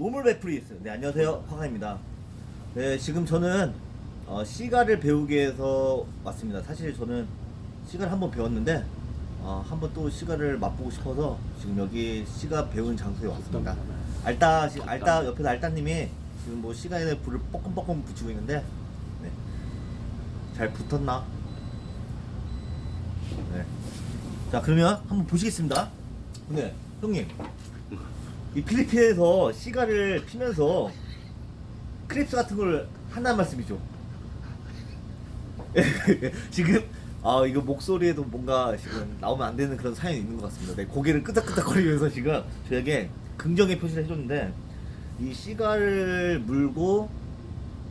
노멀 베프리스. 네, 안녕하세요. 화가입니다. 네, 지금 저는 어, 시가를 배우기 위해서 왔습니다. 사실 저는 시가를 한번 배웠는데 어, 한번 또 시가를 맛보고 싶어서 지금 여기 시가 배운 장소에 왔습니다. 알따 지- 알따 옆에서 알따님이 지금 뭐 시가에 불을 뻐끔뻐끔 붙이고 있는데 네. 잘 붙었나? 네. 자 그러면 한번 보시겠습니다. 근데 형님 이 필리핀에서 시가를 피면서 크립스 같은 걸 한다는 말씀이죠. 지금 아 이거 목소리에도 뭔가 지금 나오면 안 되는 그런 사연이 있는 것 같습니다. 네, 고개를 끄덕끄덕거리면서 지금 저에게 긍정의 표시를 해줬는데 이 시가를 물고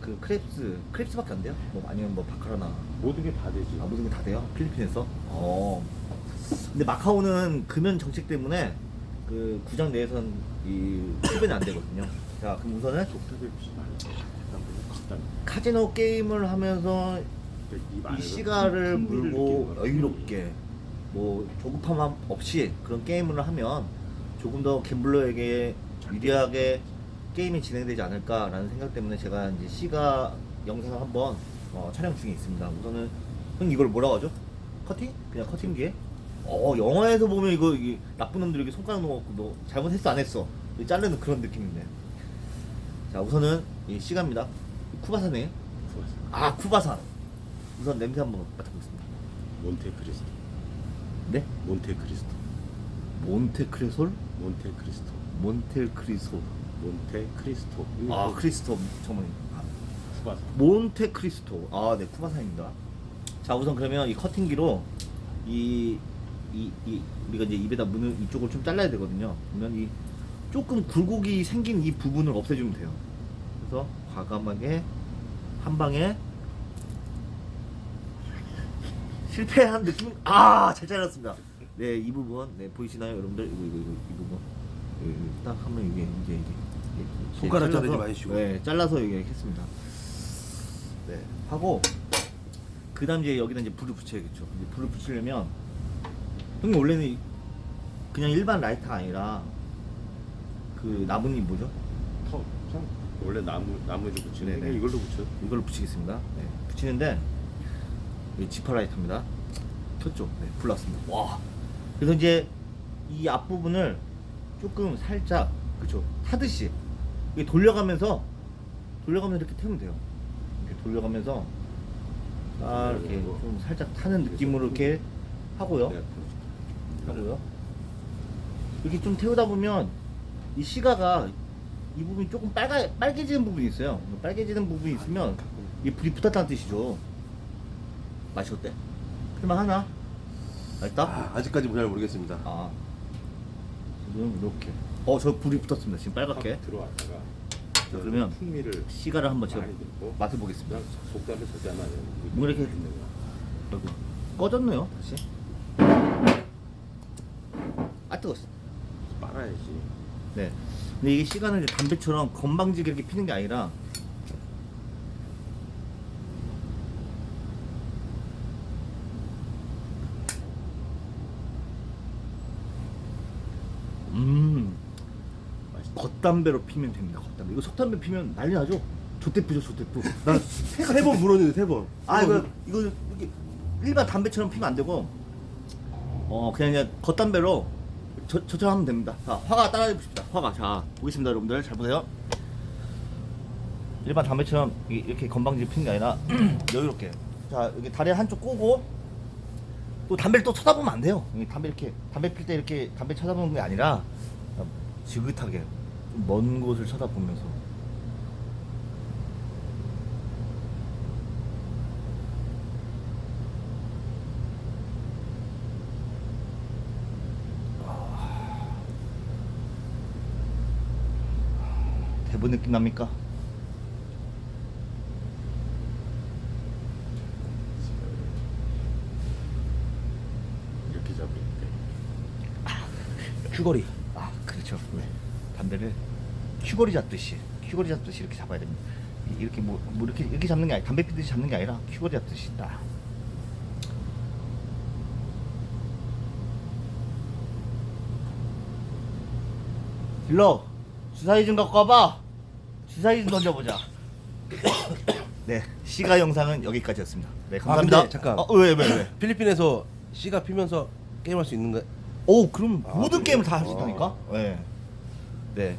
그 크랩스 크랩스밖에 안 돼요? 뭐 아니면 뭐 바카라나 모든 게 다 되지. 아 모든 게 다 돼요? 필리핀에서? 어. 근데 마카오는 금연 정책 때문에 그 구장 내에선 이 흡연이 안 되거든요. 자 그럼 우선은 카지노 게임을 하면서 입이 시가를 물고 여유롭게 뭐 조급함 없이 그런 게임을 하면 조금 더 갬블러에게 유리하게 게임이 진행되지 않을까라는 생각 때문에 제가 이제 시가 영상을 한번 어, 촬영 중에 있습니다. 우선은 형 이걸 뭐라고 하죠? 커팅? 그냥 커팅기에? 어 영화에서 보면 이거 이게 나쁜 놈들이 이렇게 손가락 넣어갖고 너 잘못했어 안 했어 이렇게 자르는 그런 느낌인데 자 우선은 이 시가입니다 쿠바산에 좋았어. 아 쿠바산 우선 냄새 한번 맡아보겠습니다 몬테크리스토. 네? 몬테크리스토. 몬테크레솔 몬테크리스토. 몬테크리소 몬테크리스토. 아 크리스토 정말 아, 쿠바산. 몬테크리스토 아네 쿠바산입니다 자 우선 그러면 이 커팅기로 이, 이, 이 우리가 이제 입에다 무는 이쪽을 좀 잘라야 되거든요. 그러면 이 조금 굴곡이 생긴 이 부분을 없애주면 돼요. 그래서 과감하게 한 방에 실패한 느낌 아 잘 잘랐습니다. 네 이 부분. 네 보이시나요 여러분들? 이거 이거 이거 이 부분. 여기 딱 하면 이게 이제 이게 이게 손가락 잘라서, 자르지 마시고. 네 잘라서 이게 했습니다. 네 하고 그 다음 이제 여기다 이제 불을 붙여야겠죠. 이제 불을 붙이려면 형님 원래는 이- 그냥 일반 라이터가 아니라 그 나뭇잎 뭐죠? 터. 참 원래 나무 나무에도 붙이는데 네네. 이걸로 붙여. 이걸로 붙이겠습니다. 네, 붙이는데 이 지퍼 라이터입니다. 켰죠? 네, 불 났습니다. 와. 그래서 이제 이 앞부분을 조금 살짝 그쵸 타듯이 이게 돌려가면서 돌려가면서 이렇게 태우면 돼요. 이렇게 돌려가면서 아 이렇게 좀 살짝 타는 느낌으로 이렇게 하고요. 네, 하고요. 이렇게 좀 태우다 보면 이 시가가 이 부분이 조금 빨가 빨개지는 부분이 있어요. 빨개지는 부분이 있으면 이 불이 붙었다는 뜻이죠. 맛이 어때? 필만 하나? 맛있다? 아, 아직까지 잘 모르겠습니다. 아. 지금 이렇게. 어, 저 불이 붙었습니다. 지금 빨갛게. 확 들어왔다가 자, 그러면 풍미를 시가를 한번 제가 많이 맛을 보겠습니다. 그냥 속담을 절대 안 하는. 뭐 이렇게- 아이고, 꺼졌네요. 다시. 아 뜨거웠어. 빨아야지. 네. 근데 이게 시간은 이제 담배처럼 건방지게 이렇게 피는 게 아니라 음 맛있다. 겉담배로 피면 됩니다. 겉담배. 이거 속담배 피면 난리 나죠? 조대프죠, 조대프. 나 세 번 물었는데 세 번. 아 이거 이거 이게 일반 담배처럼 피면 안 되고 어 그냥 그냥 겉담배로 저, 저처럼 하면 됩니다. 자 화가 따라해 봅시다. 화가 자 보겠습니다, 여러분들 잘 보세요. 일반 담배처럼 이- 이렇게 건방지게 피는 게 아니라 여유롭게 자 여기 다리 한쪽 꼬고 또 담배를 또 쳐다보면 안 돼요. 담배 이렇게 담배 필 때 이렇게 담배 쳐다보는 게 아니라 지긋하게 좀먼 곳을 쳐다보면서 대본 느낌 납니까? 이렇게 잡으니까. 큐거리. 아, 그렇죠. 네. 담배를 큐거리 잡듯이, 큐거리 잡듯이 이렇게 잡아야 됩니다. 이- 이렇게 뭐, 뭐 이렇게 이렇게 잡는 게 아니, 담배 피듯이 잡는 게 아니라 큐거리 잡듯이 딱. 딜러 주사위 좀 갖고 와봐. 주사위 좀 던져보자. 네, 시가 영상은 여기까지였습니다. 네, 감사합니다. 아, 근데 잠깐. 어, 왜, 왜, 왜? 필리핀에서 씨가 피면서 게임할 수 있는 거 오, 그럼 아, 모든 그래요? 게임을 다 할수 아. 있다니까? 네. 네.